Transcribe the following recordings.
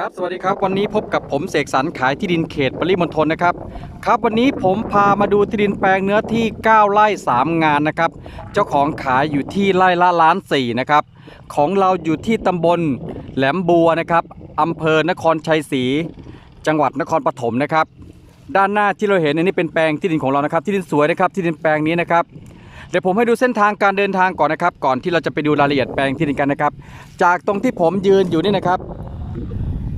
ครับ สวัสดีครับ วันนี้พบกับผมเสกสรรขายที่ดินเขตปริมณฑลนะครับ ครับ วันนี้ผมพามาดูที่ดินแปลงเนื้อที่ 9 ไร่ 3 งานนะครับ เจ้าของขายอยู่ที่ไร่ละล้านสี่นะครับ ของเราอยู่ที่ตำบลแหลมบัวนะครับอำเภอนครชัยศรี จังหวัดนครปฐมนะครับ ด้านหน้าที่เราเห็นอันนี้เป็นแปลงที่ดินของเรานะครับ ที่ดินสวยนะครับ ที่ดินแปลงนี้นะครับเดี๋ยวผมให้ดูเส้นทางการเดินทางก่อนนะครับ ก่อนที่เราจะไปดูรายละเอียดแปลงที่ดินกันนะครับ จากตรงที่ผมยืนอยู่นี่นะครับ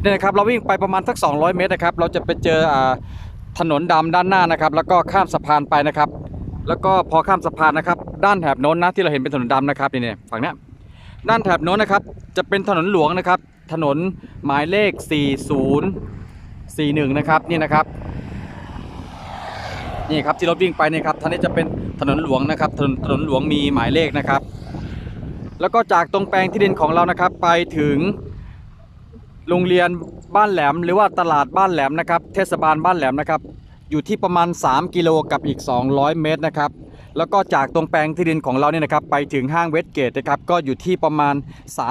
เนี่ยนะครับเราวิ่งไปประมาณสัก 200 เมตรนะครับ เราจะไปเจอถนนดำด้านหน้านะครับ แล้วก็ข้ามสะพานไปนะครับ แล้วก็พอข้ามสะพานนะครับ ด้านแถบโน้นนะที่เราเห็นเป็นถนนดำนะครับนี่เนี่ยฝั่งนี้ด้านแถบโน้นนะครับ จะเป็นถนนหลวงนะครับ ถนนหมายเลข 4041 นะครับนี่นะครับนี่ครับที่รถวิ่งไปเนี่ยครับท่านี้จะเป็นถนนหลวงนะครับ ถนนถนนหลวงมีหมายเลขนะครับ แล้วก็จากตรงแปลงที่ดินของเรานะครับ ไปถึง โรงเรียนบ้านแหลม หรือว่าตลาดบ้านแหลมนะครับ เทศบาลบ้านแหลมนะครับ อยู่ที่ประมาณ 3 กิโลกับอีก 200 เมตรนะครับ แล้วก็จากตรงแปลงที่ดินของเราเนี่ยนะครับ ไปถึงห้างเวสเกตนะครับ ก็อยู่ที่ประมาณ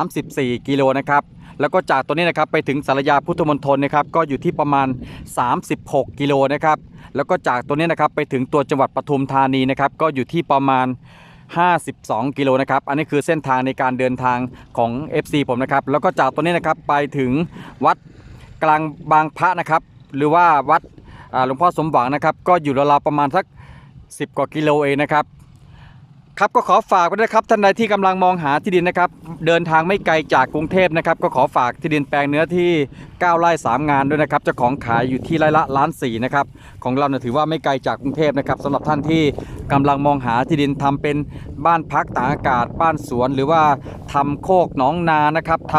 34 กิโลนะครับ แล้วก็จากตัวนี้นะครับไปถึงสารยาพุทธมณฑลนะครับ ก็อยู่ที่ประมาณ 36 กิโลนะครับ แล้วก็จากตัวนี้นะครับไปถึงตัวจังหวัดปทุมธานีนะครับ ก็อยู่ที่ประมาณ 52 กิโลนะครับ อันนี้คือเส้นทางในการเดินทางของ FC ผมนะครับ แล้วก็จากตัวนี้นะครับไปถึงวัดกลางบางพระนะครับ หรือว่าวัดหลวงพ่อสมหวังนะครับ ก็อยู่ราวๆประมาณสัก 10 กว่ากิโลเองนะครับ ครับก็ขอฝากไว้ด้วยครับท่านใดที่กำลังมองหาที่ดินนะครับ เดินทางไม่ไกลจากกรุงเทพนะครับ ก็ขอฝากที่ดินแปลงเนื้อที่ 9 ไร่ 3 งานด้วยนะครับเจ้าของขายอยู่ที่ไร่ละล้านสี่นะครับของเราเนี่ยถือว่าไม่ไกลจากกรุงเทพนะครับสำหรับท่านที่กำลังมองหาที่ดินทำเป็นบ้านพักตากอากาศ บ้านสวน หรือว่าทำโคกหนองนานะครับท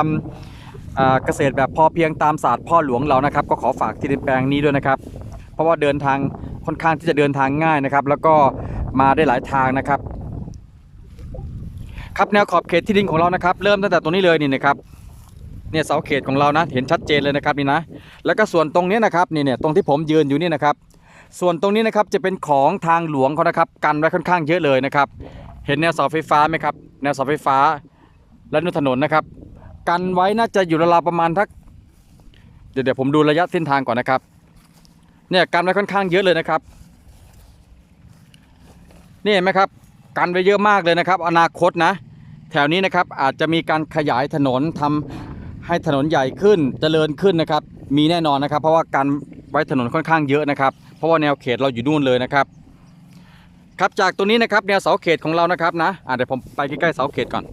ำเกษตรแบบพอเพียงตามศาสตร์พ่อหลวงเรานะครับ ก็ขอฝากที่ดินแปลงนี้ด้วยนะครับ เพราะว่าเดินทางค่อนข้างที่จะเดินทางง่ายนะครับ แล้วก็มาได้หลายทางนะครับ ครับแนวขอบเขตที่ดินของเรานะครับ เริ่มตั้งแต่ตรงนี้เลยนี่นะครับเนี่ยเสาเขตของเรานะเห็นชัดเจนเลยนะครับนี่นะแล้วก็ส่วนตรงนี้นะครับนี่เนี่ยตรงที่ผมยืนอยู่นี่นะครับ ส่วนตรงนี้นะครับจะเป็นของทางหลวงเขานะครับ กันไว้ค่อนข้างเยอะเลยนะครับ เห็นแนวเสาไฟฟ้าไหมครับ แนวเสาไฟฟ้าและนู่นถนนนะครับ กันไว้น่าจะอยู่ราวประมาณทักเดี๋ยวเดี๋ยวผมดูระยะเส้นทางก่อนนะครับ เนี่ยกันไว้ค่อนข้างเยอะเลยนะครับนี่เห็นไหมครับ กันไว้เยอะมากเลยนะครับ อนาคตนะ แถวนี้นะครับอาจจะมีการขยายถนนทำให้ถนนใหญ่ขึ้นเจริญขึ้นนะครับ มีแน่นอนนะครับ เพราะว่าการไว้ถนนค่อนข้างเยอะนะครับ เพราะว่าแนวเขตเราอยู่นู่นเลยนะครับ ครับจากตัวนี้นะครับแนวเสาเขตของเรานะครับนะอะเดี๋ยวผมไปใกล้ๆเสาเขตก่อน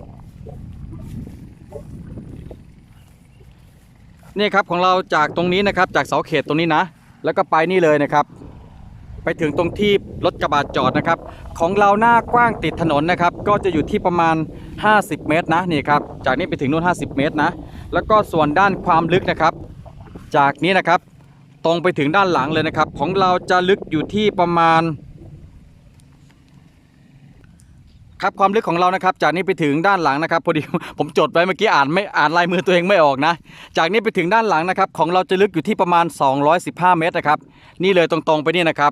นี่ครับของเราจากตรงนี้นะครับจากเสาเขตตรงนี้นะ แล้วก็ไปนี่เลยนะครับ ไปถึงตรงที่รถกระบะจอดนะครับ ของเราหน้ากว้างติดถนนนะครับ ก็จะอยู่ที่ประมาณ 50 เมตรนะนี่ครับ จากนี้ไปถึงนู่น50 เมตรนะ แล้วก็ส่วนด้านความลึกนะครับ จากนี้นะครับ ตรงไปถึงด้านหลังเลยนะครับ ของเราจะลึกอยู่ที่ประมาณ ครับความลึกของเรานะครับ จากนี้ไปถึงด้านหลังนะครับพอดีผมจดไว้เมื่อกี้อ่านไม่อ่านลายมือตัวเองไม่ออกนะ จากนี้ไปถึงด้านหลังนะครับ ของเราจะลึกอยู่ที่ประมาณ 215 เมตรนะครับ นี่เลยตรงๆไปนี่นะครับ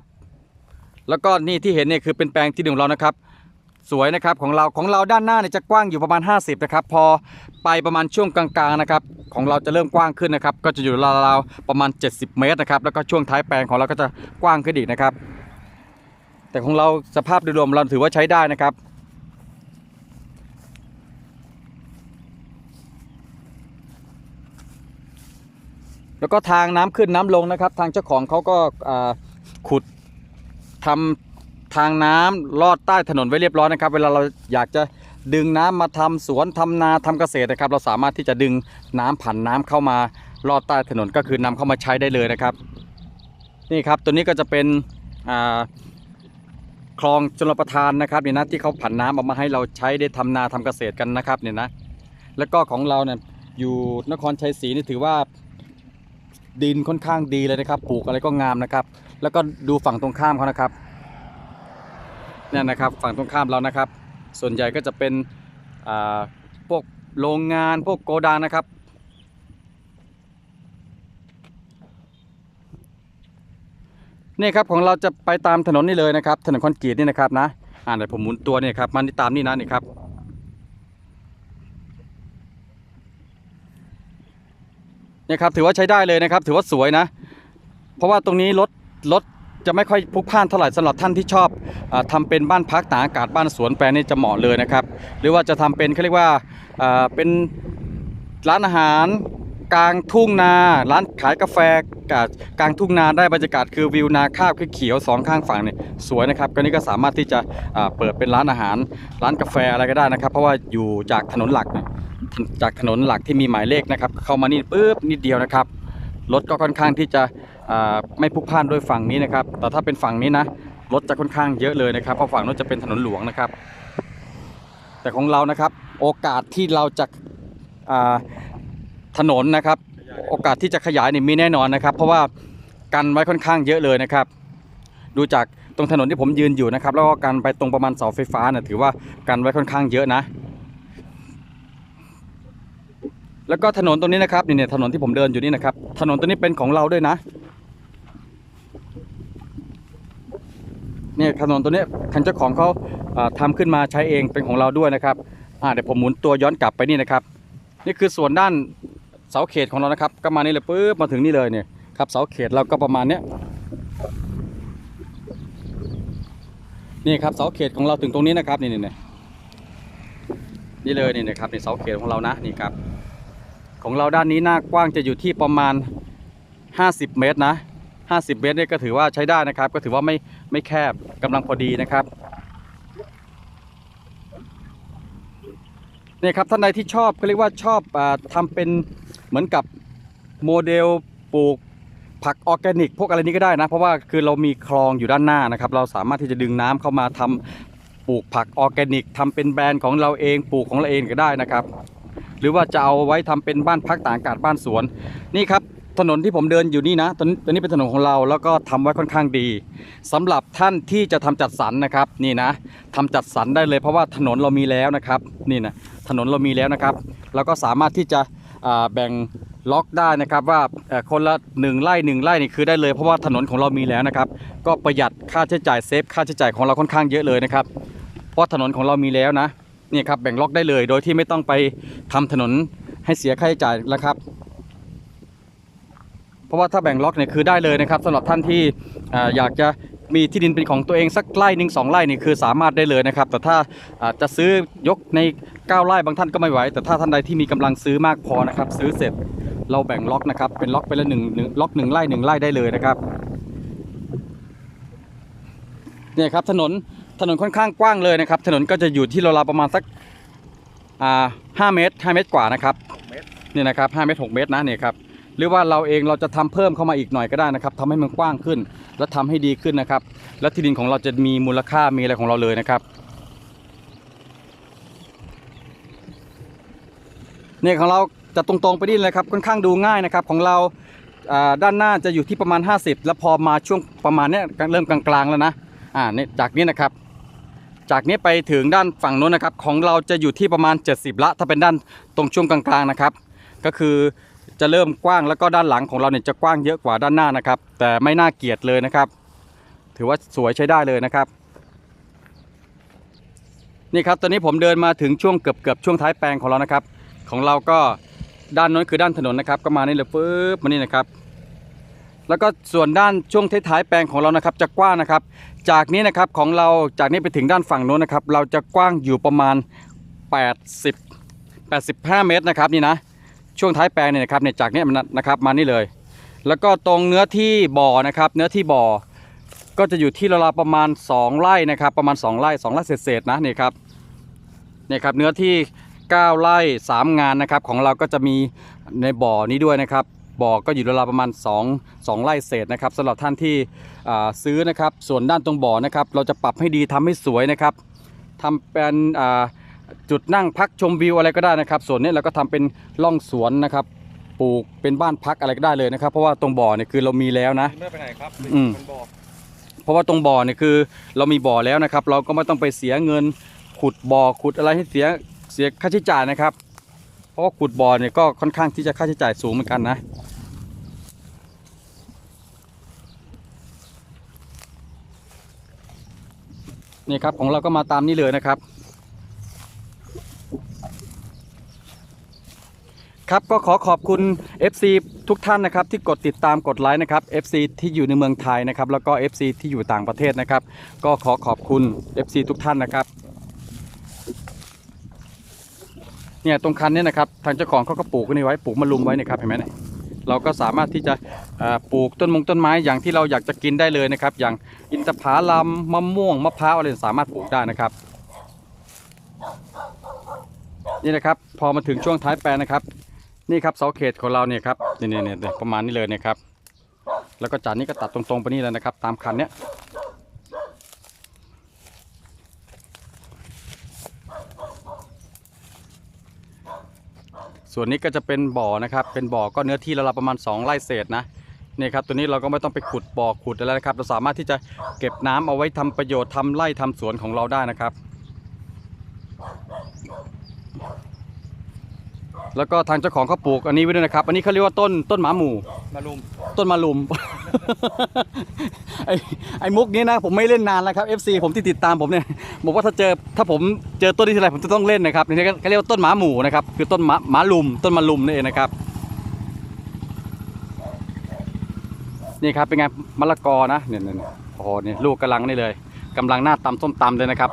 แล้วก็นี่ที่เห็นเนี่ยคือเป็นแปลงที่ดินของเรานะครับ สวยนะครับของเราของเราด้านหน้าเนี่ยจะกว้างอยู่ประมาณ 50นะครับพอไปประมาณช่วงกลางๆนะครับของเราจะเริ่มกว้างขึ้นนะครับ ก็จะอยู่ราวๆประมาณ 70 เมตรนะครับแล้วก็ช่วงท้ายแปลงของเราก็จะกว้างขึ้นอีกนะครับ แต่ของเราสภาพโดยรวมเราถือว่าใช้ได้นะครับแล้วก็ทางน้ำขึ้นน้ำลงนะครับ ทางเจ้าของเขาก็ขุด ทำทางน้ำลอดใต้ถนนไว้เรียบร้อยนะครับ เวลาเราอยากจะดึงน้ำมาทำสวนทำนาทำเกษตรนะครับ เราสามารถที่จะดึงน้ำผ่านน้ำเข้ามาลอดใต้ถนนก็คือนำเข้ามาใช้ได้เลยนะครับ นี่ครับตัวนี้ก็จะเป็นคลองชลประทานนะครับเนี่ยนะที่เขาผันน้ำออกมาให้เราใช้ได้ทำนาทำเกษตรกันนะครับเนี่ยนะแล้วก็ของเราเนี่ยอยู่นครชัยศรีนี่ถือว่าดินค่อนข้างดีเลยนะครับ ปลูกอะไรก็งามนะครับ แล้วก็ดูฝั่งตรงข้ามเขานะครับเนี่ยนะครับฝั่งตรงข้ามเรานะครับ ส่วนใหญ่ก็จะเป็นพวกโรงงานพวกโกดังนะครับ นี่ครับของเราจะไปตามถนนนี่เลยนะครับ ถนนคอนกรีตนี่นะครับนะอ่าเดี๋ยวผมหมุนตัวเนี่ยครับมันตามนี่นะนี่ครับนี่ครับถือว่าใช้ได้เลยนะครับ ถือว่าสวยนะ เพราะว่าตรงนี้รถ รถจะไม่ค่อยพุกพ่านเท่าไหร่สำหรับท่านที่ชอบอาทำเป็นบ้านพักตากอากาศบ้านสวนแปลนี่จะเหมาะเลยนะครับ หรือว่าจะทำเป็นเขาเรียกว่าเป็นร้านอาหารกลางทุ่งนาร้านขายกาแฟกกลางทุ่งนาได้บรรยากาศคือวิวนาข้าวเขียวสองข้างฝั่งเนี่ยสวยนะครับก็นี่ก็สามารถที่จะเปิดเป็นร้านอาหาร ร้านกาแฟอะไรก็ได้นะครับ เพราะว่าอยู่จากถนนหลักจากถนนหลักที่มีหมายเลขนะครับ เข้ามานี่ปุ๊บนิดเดียวนะครับรถก็ค่อนข้างที่จะ ไม่พุกพ่านด้วยฝั่งนี้นะครับ แต่ถ้าเป็นฝั่งนี้นะรถจะค่อนข้างเยอะเลยนะครับเพราะฝั่งนู้นจะเป็นถนนหลวงนะครับ แต่ของเรานะครับ โอกาสที่เราจะาถนนนะครับ โอกาสที่จะขยายเนี่ยมีแน่นอนนะครับ เพราะว่ากันไว้ค่อนข้างเยอะเลยนะครับ ดูจากตรงถนนที่ผมยืนอยู่นะครับ แล้วก็กันไปตรงประมาณเสาไฟฟ้าเนี่ยถือว่ากันไว้ค่อนข้างเยอะนะ แล้วก็ถนนตรงนี้นะครับนี่เนี่ยถนนที่ผมเดินอยู่นี่นะครับ ถนนตัวนี้เป็นของเราด้วยนะ เนี่ยถนนตัวนี้ทางเจ้าของเขาเอ่อทำขึ้นมาใช้เองเป็นของเราด้วยนะครับเดี๋ยวผมหมุนตัวย้อนกลับไปนี่นะครับ นี่คือส่วนด้านเสาเขตของเรานะครับ ก็มานี่เลยปุ๊บมาถึงนี่เลยเนี่ยครับเสาเขตเราก็ประมาณเนี้ยนี่ครับเสาเขตของเราถึงตรงนี้นะครับนี่นี่นี่นี่เลยนี่นะครับนี่เสาเขตของเรานะนี่ครับ ของเราด้านนี้หน้ากว้างจะอยู่ที่ประมาณ 50 เมตรนะ 50 เมตรเนี่ยก็ถือว่าใช้ได้นะครับ ก็ถือว่าไม่ไม่แคบกำลังพอดีนะครับเนี่ยครับท่านใดที่ชอบก็เรียกว่าชอบอาทำเป็นเหมือนกับโมเดลปลูกผักออร์แกนิก พวกอะไรนี้ก็ได้นะ เพราะว่าคือเรามีคลองอยู่ด้านหน้านะครับ เราสามารถที่จะดึงน้ำเข้ามาทำปลูกผักออร์แกนิกทำเป็นแบรนด์ของเราเองปลูกของเราเองก็ได้นะครับ หรือว่าจะเอาไว้ทำเป็นบ้านพักตากอากาศบ้านสวนนี่ครับ ถนนที่ผมเดินอยู่นี่นะตอนนี้ตอนนี้เป็นถนนของเราแล้วก็ทำไว้ค่อนข้างดีสำหรับท่านที่จะทำจัดสรรนะครับนี่นะทำจัดสรรได้เลย เพราะว่าถนนเรามีแล้วนะครับนี่นะถนนเรามีแล้วนะครับเราก็สามารถที่จะแบ่งล็อกได้นะครับว่าคนละหนึ่งไร่หนึ่งไร่นี่คือได้เลยเพราะว่าถนนของเรามีแล้วนะครับ ก็ประหยัดค่าใช้จ่ายเซฟค่าใช้จ่ายของเราค่อนข้างเยอะเลยนะครับเพราะถนนของเรามีแล้วนะนี่ครับแบ่งล็อกได้เลยโดยที่ไม่ต้องไปทำถนนให้เสียค่าใช้จ่ายแล้วครับ ราะว่าถ้าแบ่งล็อกเนี่ยคือได้เลยนะครับสำหรับท่านที่อ่าอยากจะมีที่ดินเป็นของตัวเองสักไร่หนึ่งสองไร่นี่คือสามารถได้เลยนะครับ แต่ถ้าอ่าจะซื้อยกใน 9 ไร่บางท่านก็ไม่ไหว แต่ถ้าท่านใดที่มีกำลังซื้อมากพอนะครับ ซื้อเสร็จเราแบ่งล็อกนะครับ เป็นล็อกไปละหนึ่งหนึ่งล็อกหนึ่งไร่หนึ่งไร่ได้เลยนะครับเนี่ยครับถนนถนนค่อนข้างกว้างเลยนะครับ ถนนก็จะอยู่ที่ราวๆประมาณสักอ่าห้าเมตรห้าเมตรกว่านะครับเนี่ยนะครับห้าเมตรหกเมตรนะเนี่ยครับ หรือว่าเราเองเราจะทำเพิ่มเข้ามาอีกหน่อยก็ได้นะครับทำให้มันกว้างขึ้น และทำให้ดีขึ้นนะครับ และที่ดินของเราจะมีมูลค่ามีอะไรของเราเลยนะครับเนี่ยของเราจะตรงๆไปนี่เลยครับค่อนข้างดูง่ายนะครับของเราด้านหน้าจะอยู่ที่ประมาณ 50 แล้วพอมาช่วงประมาณเนี้ยเริ่มกลางๆแล้วนะอ่าเนี่ยจากนี้นะครับ จากนี้ไปถึงด้านฝั่งโน้นนะครับ ของเราจะอยู่ที่ประมาณ 70 ละ ถ้าเป็นด้านตรงช่วงกลางๆนะครับ ก็คือ จะเริ่มกว้างแล้วก็ด้านหลังของเราเนี่ยจะกว้างเยอะกว่าด้านหน้านะครับ แต่ไม่น่าเกลียดเลยนะครับ ถือว่าสวยใช้ได้เลยนะครับ นี่ครับตอนนี้ผมเดินมาถึงช่วงเกือบเกือบช่วงท้ายแปลงของเรานะครับ ของเราก็ด้านโน้นคือด้านถนนนะครับ ก็มานี่เลยปึ๊บมานี่นะครับ แล้วก็ส่วนด้านช่วงท้ายแปลงของเรานะครับ จะกว้างนะครับ จากนี้นะครับของเราจากนี้ไปถึงด้านฝั่งโน้นนะครับ เราจะกว้างอยู่ประมาณ 80 85 เมตรนะครับนี่นะ ช่วงท้ายแปลงเนี่ยนะครับเนี่ยจากเนี้ยมันนะครับมานี่เลย แล้วก็ตรงเนื้อที่บ่อนะครับ เนื้อที่บ่อก็จะอยู่ที่ราวๆประมาณ 2 ไร่นะครับ ประมาณ 2 ไร่2ไร่เศษๆนะนี่ครับเนี่ยครับเนื้อที่ 9 ไร่ 3 งานนะครับ ของเราก็จะมีในบ่อนี้ด้วยนะครับบ่อก็อยู่ราวๆประมาณ 2 2ไร่เศษนะครับสำหรับท่านที่ซื้อนะครับ ส่วนด้านตรงบ่อนะครับ เราจะปรับให้ดีทำให้สวยนะครับทำเป็นอ่า จุดนั่งพักชมวิวอะไรก็ได้นะครับ ส่วนนี้เราก็ทำเป็นร่องสวนนะครับ ปลูกเป็นบ้านพักอะไรก็ได้เลยนะครับ เพราะว่าตรงบ่อเนี่ยคือเรามีแล้วนะเมื่อไปไหนครับอืมมันบอกเพราะว่าตรงบ่อเนี่ยคือเรามีบ่อแล้วนะครับ เราก็ไม่ต้องไปเสียเงินขุดบ่อขุดอะไรให้เสียเสียค่าใช้จ่ายนะครับ เพราะว่าขุดบ่อเนี่ยก็ค่อนข้างที่จะค่าใช้จ่ายสูงเหมือนกันนะนี่ครับของเราก็มาตามนี้เลยนะครับ ครับก็ขอขอบคุณ FC ทุกท่านนะครับที่กดติดตามกดไลค์นะครับ FC ที่อยู่ในเมืองไทยนะครับแล้วก็ FC ที่อยู่ต่างประเทศนะครับ ก็ขอขอบคุณ FC ทุกท่านนะครับเนี่ยตรงคันนี้นะครับทางเจ้าของเขาก็ปลูกไว้นี่ไว้ปลูกมะลุมไว้นะครับเห็นไหมเนี่ยเราก็สามารถที่จะปลูกต้นมงต้นไม้อย่างที่เราอยากจะกินได้เลยนะครับ อย่างอินทผลัมมะม่วงมะพร้าวอะไรสามารถปลูกได้นะครับ นี่นะครับ พอมาถึงช่วงท้ายแปลนะครับ นี่ครับเสาเขตของเราเนี่ยครับนี่นี่นี่ประมาณนี้เลยนะครับ แล้วก็จากนี้ก็ตัดตรงๆไปนี่เลยนะครับ ตามคันเนี้ยส่วนนี้ก็จะเป็นบ่อนะครับ เป็นบ่อก็เนื้อที่เราประมาณ 2ไร่เศษนะนี่ครับตัวนี้เราก็ไม่ต้องไปขุดบ่อขุดอะไรนะครับ เราสามารถที่จะเก็บน้ำเอาไว้ทำประโยชน์ทำไร่ทำสวนของเราได้นะครับ แล้วก็ทางเจ้าของเขาปลูกอันนี้ไว้ด้วยนะครับ อันนี้เขาเรียกว่าต้นต้นหมาหมู่มาลุมต้นมะลุม ไอ้ไอ้มุกนี้นะ ผมไม่เล่นนานแล้วครับ FC ผมที่ติดตามผมเนี่ยบอกว่าถ้าเจอถ้าผมเจอต้นนี้ทีไรผมจะต้องเล่นนะครับนี่เขาเรียกว่าต้นหมาหมู่นะครับคือต้นหมาหมาลุม ต้นมะลุมนี่เองนะครับนี่ครับเป็นไงมะละกอนะเนี่ยเนี่ยเนี่ยโอ้โหเนี่ยลูกกำลังนี่เลยกำลังหน้าตำส้มตำเลยนะครับ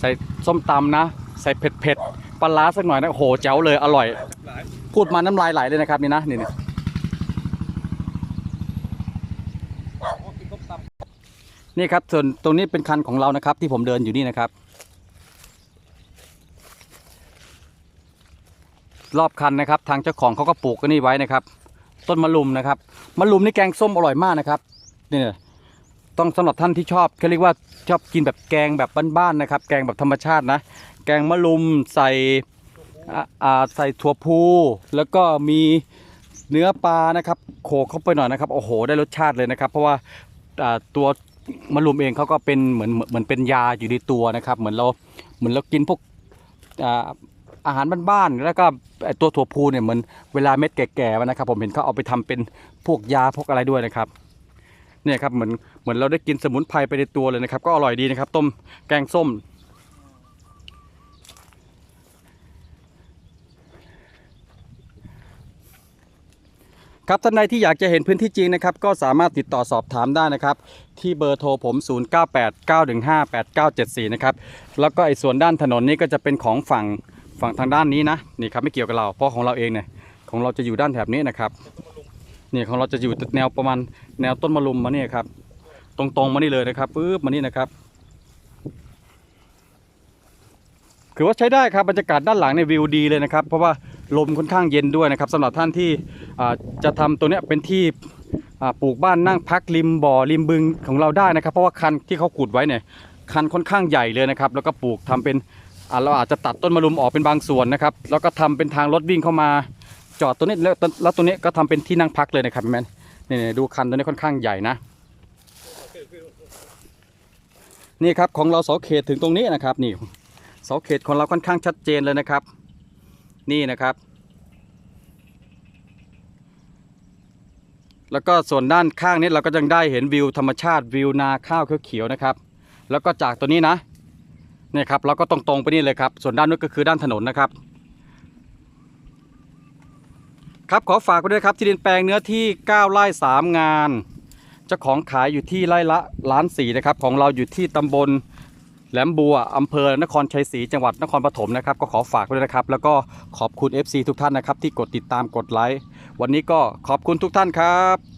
ใส่ส้มตำนะ ใส่เผ็ดเผ็ดๆ ปลาร้าสักหน่อยนะโอ้โหแจ๋วเลยอร่อย พูดมาน้ำลายไหลเลยนะครับนี่นะนี่นี่นี่ครับส่วนตรงนี้เป็นคันของเรานะครับ ที่ผมเดินอยู่นี่นะครับ รอบคันนะครับ ทางเจ้าของเขาก็ปลูกกันนี่ไว้นะครับ ต้นมะลุมนะครับมะลุมนี่แกงส้มอร่อยมากนะครับนี่เนี่ยต้องสำหรับท่านที่ชอบเขาเรียกว่าชอบกินแบบแกงแบบบ้านๆนะครับ แกงแบบธรรมชาตินะ แกงมะลุมใส่อ่าใส่ถั่วพูแล้วก็มีเนื้อปลานะครับโขกเข้าไปหน่อยนะครับโอ้โหได้รสชาติเลยนะครับ เพราะว่าตัวมะรุมเองเขาก็เป็นเหมือนเหมือนเป็นยาอยู่ในตัวนะครับ เหมือนเราเหมือนเรากินพวกอาหารบ้านๆแล้วก็ตัวถั่วพูเนี่ยเหมือนเวลาเม็ดแก่ๆมันนะครับ ผมเห็นเขาเอาไปทำเป็นพวกยาพวกอะไรด้วยนะครับเนี่ยครับเหมือนเหมือนเราได้กินสมุนไพรไปในตัวเลยนะครับ ก็อร่อยดีนะครับ ต้มแกงส้ม ครับท่านใดที่อยากจะเห็นพื้นที่จริงนะครับก็สามารถติดต่อสอบถามได้นะครับที่เบอร์โทรผม 0989158974 นะครับแล้วก็ไอ้ส่วนด้านถนนนี้ก็จะเป็นของฝั่งฝั่งทางด้านนี้นะนี่ครับไม่เกี่ยวกับเราเพราะของเราเองเนี่ยของเราจะอยู่ด้านแถบนี้นะครับนี่ของเราจะอยู่แนวประมาณแนวต้นมะลุมมาเนี่ยครับตรงๆมานี่เลยนะครับปึ๊บมานี่นะครับ คือว่าใช้ได้ครับบรรยากาศด้านหลังในวิวดีเลยนะครับ เพราะว่าลมค่อนข้างเย็นด้วยนะครับสำหรับท่านที่จะทำตัวเนี้ยเป็นที่ปลูกบ้านนั่งพักริมบ่อริมบึงของเราได้นะครับ เพราะว่าคันที่เขาขุดไว้เนี่ยคันค่อนข้างใหญ่เลยนะครับ แล้วก็ปลูกทำเป็นเราอาจจะตัดต้นมะรุมออกเป็นบางส่วนนะครับ แล้วก็ทำเป็นทางรถวิ่งเข้ามาจอดตัวนี้แล้วแล้วตัวนี้ก็ทำเป็นที่นั่งพักเลยนะครับแมนนี่ๆดูคันตัวนี้ค่อนข้างใหญ่นะนี่ครับของเราเสาเขตถึงตรงนี้นะครับนี่ เสาเขตของเราค่อนข้างชัดเจนเลยนะครับ นี่นะครับ แล้วก็ส่วนด้านข้างนี้เราก็ยังได้เห็นวิวธรรมชาติวิวนาข้าวเขียวๆนะครับ แล้วก็จากตัวนี้นะเนี่ยครับเราก็ตรงๆไปนี่เลยครับ ส่วนด้านนู้นก็คือด้านถนนนะครับ ครับขอฝากไว้ด้วยครับที่ดินแปลงเนื้อที่ 9 ไร่ 3 งานเจ้าของขายอยู่ที่ไร่ละล้านสี่นะครับ ของเราอยู่ที่ตำบล แหลมบัวอำเภอนครชัยศรีจังหวัดนครปฐมนะครับก็ขอฝากไว้ด้วยนะครับ แล้วก็ขอบคุณ FC ทุกท่านนะครับที่กดติดตามกดไลค์วันนี้ก็ขอบคุณทุกท่านครับ